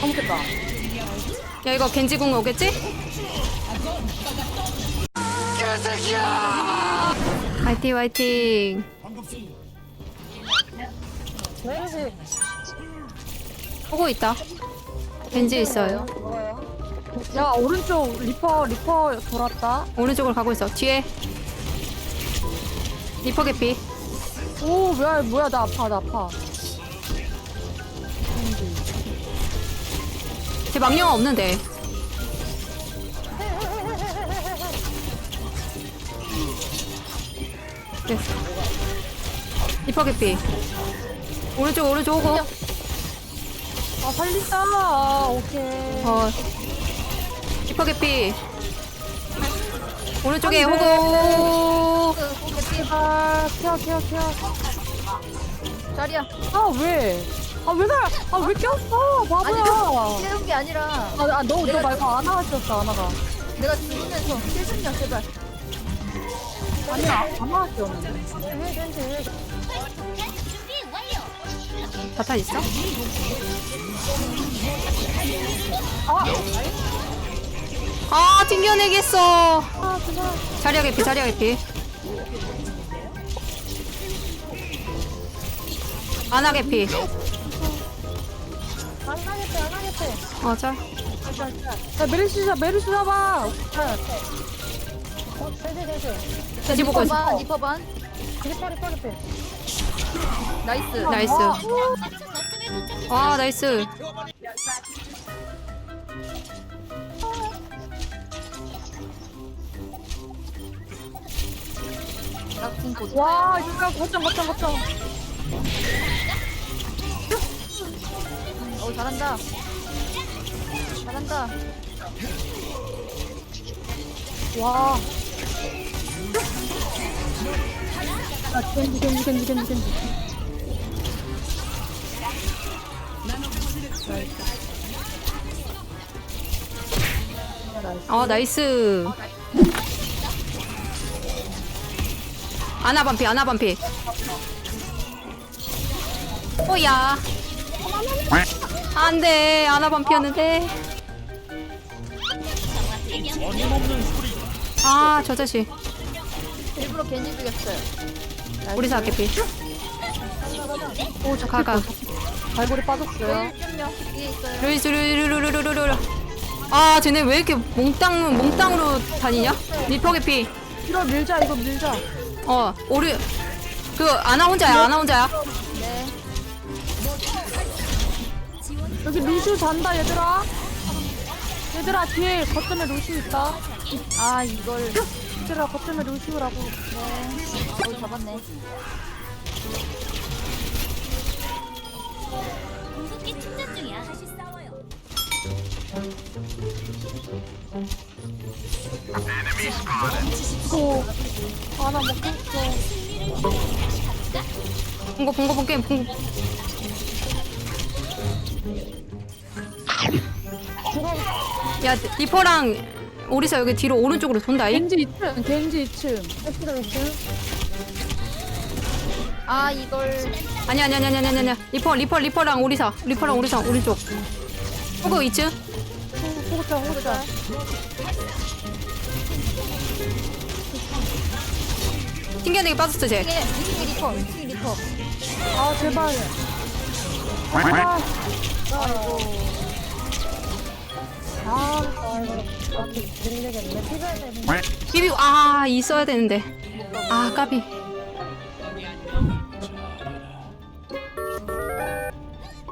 잘못했다. 야 이거 겐지궁 오겠지? 화이팅 화이팅 메르시. 오고 있다 겐지 있어요 야, 오른쪽 리퍼, 리퍼 돌았다. 오른쪽으로 가고 있어 뒤에 리퍼 개피 오, 뭐야, 뭐야, 나 아파, 나 아파. 제 망령 없는데. 됐어 리퍼 개피. 오른쪽 오른쪽 오고. 아, 살린다. 아, 오케이. 어. 개피. 오른쪽에 안 돼. 호구 제발, 케어, 케어. 자리야 아, 왜? 아, 왜 나, 아, 왜 꼈어? 바보야. 깨운 게 아니라 아, 아, 너, 말고 아나가 꼈어, 아나가. 내가 죽으면서 힐좀요 제발 아니야, 아나가 꼈는데. 자탄 있어? 아 튕겨내겠어 아, 그만. 자리야 개피 자리야 개피 아나 개피 안 하겠대, 안 하겠대. 어자 야, 메르시 잡, 메르시 잡아. 돼지 보고 있어 리퍼반 리퍼반 리퍼, 리퍼, 리퍼. 나이스 나이스 와 나이스 나궁 보자 와, 이거 거점, 거점, 거점. 어 잘한다 잘한다 와. 아, 겐지, 겐지, 겐지, 겐지, 겐지. 어 나이스 아나 반피 아나 반피 오야. 안돼. 아나 반피였는데. 아저 자식. 일부러 겐지 죽였어요. 우리 사 개피. 오, 저 가가. 발골이 빠졌어요. 좀요 위에 있어요? 루이스 루루루루루루루 아 쟤네 왜 이렇게 몽땅 몽땅으로 다니냐? 리퍼 개피. 이거 밀자, 이거 밀자. 어 우리 그 아나 혼자야 아나 혼자야. 네 여기 루시우 잔다, 얘들아. 얘들아, 뒤에 거점에 루시우 있다. 아 이걸 얘들아, 거점에 루시우라고. 어 잡았네 공격기 충전 중이야. 다시 싸워요. 오, 하나 먹겠어. 본거 본거 본게 본 야, 리퍼랑 오리사 여기 뒤로 오른쪽으로 돈다잉? 겐지 2층, 겐지 2층. 2층. 아 이걸 아니 아니 아니 아니 아니 아니 리퍼 리퍼 리퍼랑 오리사 리퍼랑 오리사 오른쪽 호그 2층 호구자, 호구자. 튕겨내기 빠졌어 쟤 이게 리퍼 리퍼 아, 제발. 아, 아이고. 아, 아이고. 아, 밀리겠네. 비비고 아 있어야 되는데 아 까비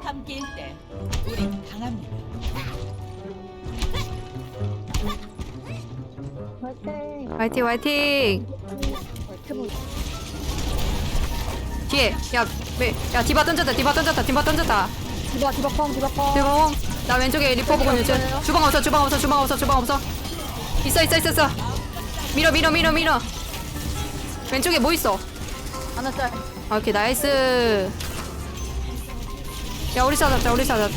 함께일 때 우린 강합니다. 화이팅 화이팅 뒤에 야, 왜, 야 디바 던졌다 디바 던졌다 디바 던졌다 디바, 디바 펑, 디바 펑. 대박 나 왼쪽에 리퍼 보고 있는 중. 주방 없어 주방 없어 주방 없어 주방 없어. 있어 있어 있어 있어. 밀어 밀어 밀어 밀어. 왼쪽에 뭐 있어? 하나 짤. 아, 오케이 나이스. 야 우리 찾았다 우리 찾았다.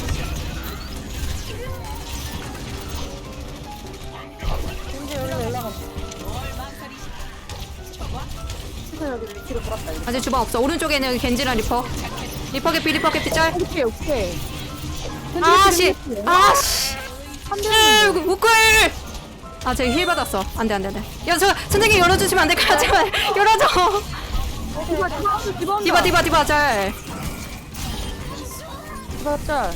겐지 여기 올라갔어. 피자 여기 위치로 돌았다. 이거. 아직 주방 없어. 오른쪽에는 겐지랑 리퍼 리퍼 개피 리퍼 개피 짤. 오케이 오케이. 아씨. 아씨. 대만 우클 아 저기 힐 받았어. 안돼 안돼 안돼. 야저 선생님 열어주시면 안 될까요 제발 열어줘. 디바 디바 디바 디바 디바. 디바 짤. 디바 짤.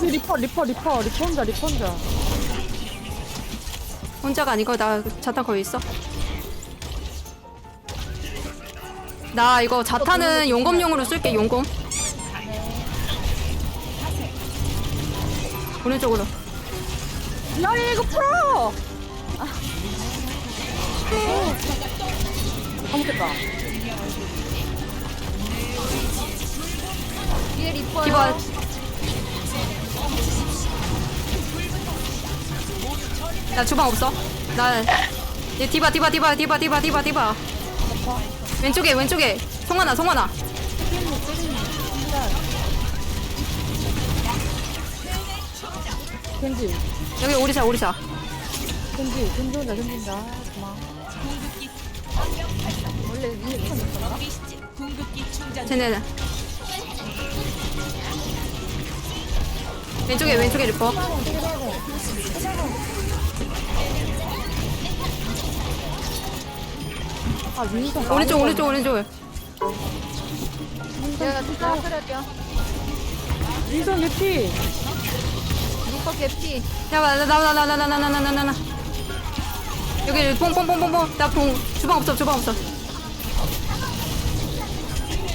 우리 리퍼 리퍼 리퍼 리퍼 혼자 리퍼 혼자. 혼자가 아니고 나 자탄 거기 있어 나 이거 자탄은 용검용으로 쓸게 용검. 오른쪽으로. 야 이거 풀어! 아. 잘못했다. 뒤에 리퍼. 디바 나 주방 없어. 나얘 디바 디바 디바 디바 디바 디바 디바 왼쪽에 왼쪽에. 송하나 송하나 겐지. 여기 오리사 오리사. 겐지 겐지 혼자 겐지 혼자 고마워. 원래 위에 리퍼 있었나? 쟤네. 왼쪽에 왼쪽에 리퍼 아 윈선 오른쪽 오른쪽 오른쪽 내가 진짜. 윈선 개피 리퍼 개피. 야나나나나나나나나나나 여기 뽕뽕뽕뽕뽕 나뽕 주방 없어 주방 없어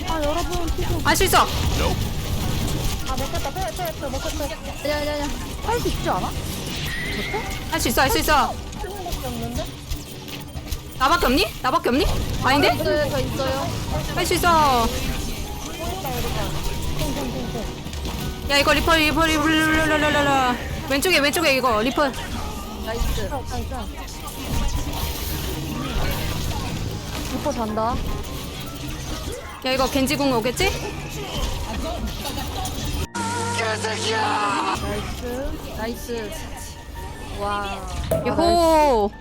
아 여러분 피좀 할수 있어 야야야. 할수 있지 않아? 할수 있어 할 수 있어 나밖에 없니? 나밖에 없니? 아닌데? 있어요 저 있어요. 할 수 있어 야 이거 리퍼 리퍼 리퍼 랄랄랄랄라 왼쪽에 왼쪽에 이거 리퍼 나이스. 리퍼 잔다 야 이거 겐지궁 오겠지? 나이스 나이스. 와. 요호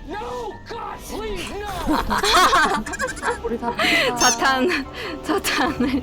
우리 다 자탄 자탄을